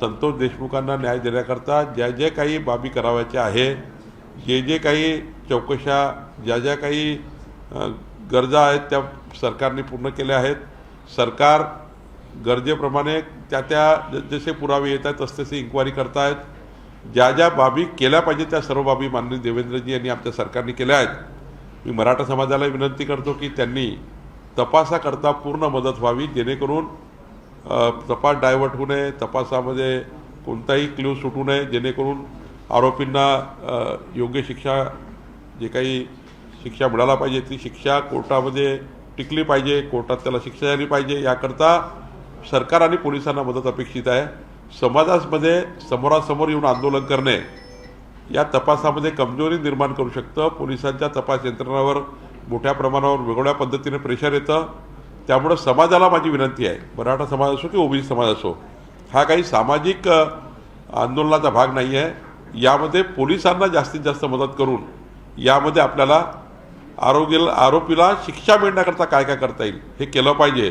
संतोष देशमुखांना न्याय देण्याकरता ज्या ज्या काही बाबी करावयाच्या आहे जे जे काही चौकशा ज्या ज्या काही गरजा आहेत त्या सरकारने पूर्ण केल्या आहेत. सरकार गरजेप्रमाणे त्या त्या जसे पुरावे येत आहेत तसतसे तसे इन्क्वायरी करतायत. ज्या ज्या बाबी केल्या पाहिजे त्या सर्व बाबी माननीय देवेंद्रजी यांनी आमच्या सरकारने केल्या आहेत. मी मराठा समाजाला विनंती करतो की त्यांनी तपासाकरता पूर्ण मदत व्हावी जेणेकरून तपास डायव्हर्ट होऊ नये तपासामध्ये कोणताही क्ल्यू सुटू नये जेणेकरून आरोपींना योग्य शिक्षा जे काही शिक्षा मिळायला पाहिजे ती शिक्षा कोर्टामध्ये टिकली पाहिजे कोर्टात त्याला शिक्षा झाली पाहिजे. याकरता सरकार आणि पोलिसांना मदत अपेक्षित आहे. समाजामध्ये समोरासमोर येऊन आंदोलन करणे या तपासामध्ये कमजोरी निर्माण करू शकतं. पोलिसांच्या तपास यंत्रणावर मोठ्या प्रमाणावर वेगवेगळ्या पद्धतीने प्रेशर येतं. त्यामुळं समाजाला माझी विनंती आहे. मराठा समाज असो की ओबीसी समाज असो हा काही सामाजिक आंदोलनाचा भाग नाही आहे यामध्ये पोलिसांना जास्तीत जास्त मदत करून यामध्ये आपल्याला आरोग्य आरोपीला शिक्षा मिळण्याकरता काय काय करता येईल हे केलं पाहिजे.